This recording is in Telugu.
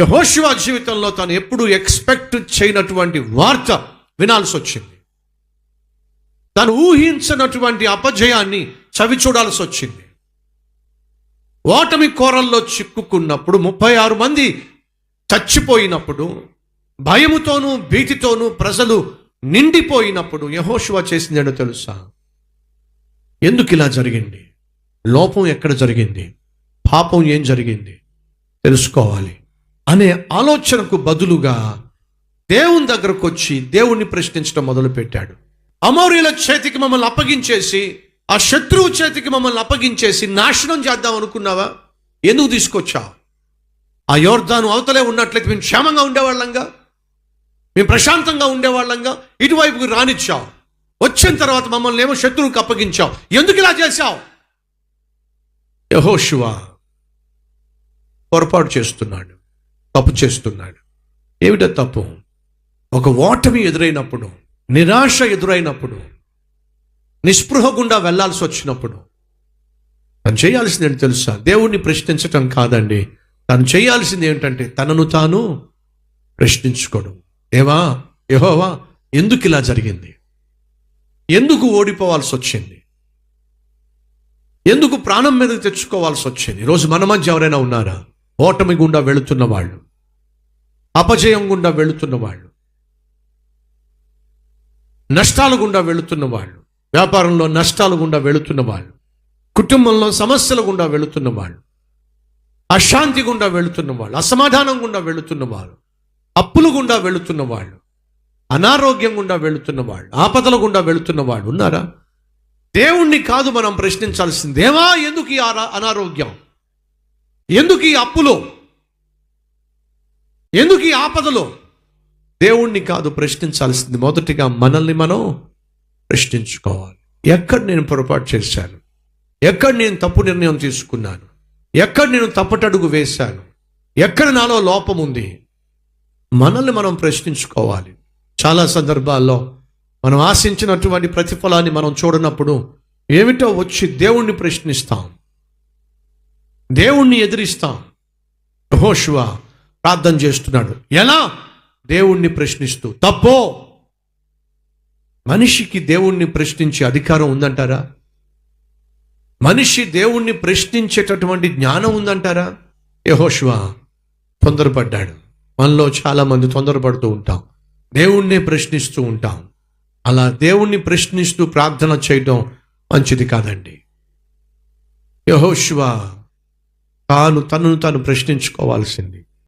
యహోశివ జీవితంలో తను ఎప్పుడు ఎక్స్పెక్ట్ చేయనటువంటి వార్త వినాల్సి వచ్చింది. తను ఊహించినటువంటి అపజయాన్ని చవి చూడాల్సి వచ్చింది. ఓటమి కోరల్లో చిక్కుకున్నప్పుడు ముప్పై ఆరు మంది చచ్చిపోయినప్పుడు భయముతోనూ భీతితోనూ ప్రజలు నిండిపోయినప్పుడు యహోశివ చేసిందేటో తెలుసా? ఎందుకు ఇలా జరిగింది? లోపం ఎక్కడ జరిగింది? పాపం ఏం జరిగింది? తెలుసుకోవాలి. అనే ఆలోచనకు బదులుగా దేవుని దగ్గరకు వచ్చి దేవుణ్ణి ప్రశ్నించడం మొదలుపెట్టాడు. అమౌర్యుల చేతికి మమ్మల్ని అప్పగించేసి ఆ శత్రువు చేతికి మమ్మల్ని అప్పగించేసి నాశనం చేద్దాం అనుకున్నావా? ఎందుకు తీసుకొచ్చావు? ఆ యోర్ధాను అవతలే ఉన్నట్లయితే మేము క్షేమంగా ఉండేవాళ్ళంగా? మేము ప్రశాంతంగా ఉండేవాళ్ళంగా? ఇటువైపుకు రానిచ్చావు. వచ్చిన తర్వాత మమ్మల్ని ఏమో శత్రువుకి అప్పగించావు. ఎందుకు ఇలా చేశావు? యహోశివ పొరపాటు చేస్తున్నాడు. తప్పు చేస్తున్నాడు. ఏమిటో తప్పు? ఒక ఓటమి ఎదురైనప్పుడు నిరాశ ఎదురైనప్పుడు నిస్పృహ గుండా వెళ్ళాల్సి వచ్చినప్పుడు తను చేయాల్సింది ఏంటి తెలుసా? దేవుణ్ణి ప్రశ్నించటం కాదండి. తను చేయాల్సింది ఏంటంటే తనను తాను ప్రశ్నించుకోవడం. ఏవా యహోవా ఎందుకు ఇలా జరిగింది? ఎందుకు ఓడిపోవాల్సి వచ్చింది? ఎందుకు ప్రాణం మీద తెచ్చుకోవాల్సి వచ్చింది? ఈరోజు మన మధ్య ఎవరైనా ఉన్నారా? ఓటమి గుండా వెళుతున్న వాళ్ళు. అపజయం గుండా వెళుతున్న వాళ్ళు నష్టాల గుండా వెళుతున్న వాళ్ళు వ్యాపారంలో నష్టాల గుండా వెళుతున్న వాళ్ళు కుటుంబంలో సమస్యల గుండా వెళుతున్న వాళ్ళు అశాంతి గుండా వెళుతున్న వాళ్ళు అసమాధానం గుండా వెళుతున్న వాళ్ళు అప్పుల గుండా వెళుతున్న వాళ్ళు అనారోగ్యం గుండా వెళుతున్న వాళ్ళు ఆపదల గుండా వెళుతున్న వాళ్ళు ఉన్నారా? దేవుణ్ణి కాదు మనం ప్రశ్నించాల్సింది. దేవా ఎందుకు ఈ అనారోగ్యం? ఎందుకు ఈ అప్పులో? ఎందుకు ఈ ఆపదలో? దేవుణ్ణి కాదు ప్రశ్నించాల్సింది. మొదటిగా మనల్ని మనం ప్రశ్నించుకోవాలి. ఎక్కడ నేను పొరపాటు చేశాను? ఎక్కడ నేను తప్పు నిర్ణయం తీసుకున్నాను? ఎక్కడ నేను తప్పటడుగు వేశాను? ఎక్కడ నాలో లోపం ఉంది? మనల్ని మనం ప్రశ్నించుకోవాలి. చాలా సందర్భాల్లో మనం ఆశించినటువంటి ప్రతిఫలాన్ని మనం చూడనప్పుడు ఏమిటో వచ్చి దేవుణ్ణి ప్రశ్నిస్తాం. దేవుణ్ణి ఎదిరిస్తాం. హోషువా ప్రార్థన చేస్తున్నాడు. ఎలా? దేవుణ్ణి ప్రశ్నిస్తూ. తప్పో? మనిషికి దేవుణ్ణి ప్రశ్నించే అధికారం ఉందంటారా? మనిషి దేవుణ్ణి ప్రశ్నించేటటువంటి జ్ఞానం ఉందంటారా? యహోష్వా తొందరపడ్డాడు. మనలో చాలామంది తొందరపడుతూ ఉంటాం. దేవుణ్ణే ప్రశ్నిస్తూ ఉంటాం. అలా దేవుణ్ణి ప్రశ్నిస్తూ ప్రార్థన చేయడం మంచిది కాదండి. యహోష్వా తాను తనను తాను ప్రశ్నించుకోవాల్సింది.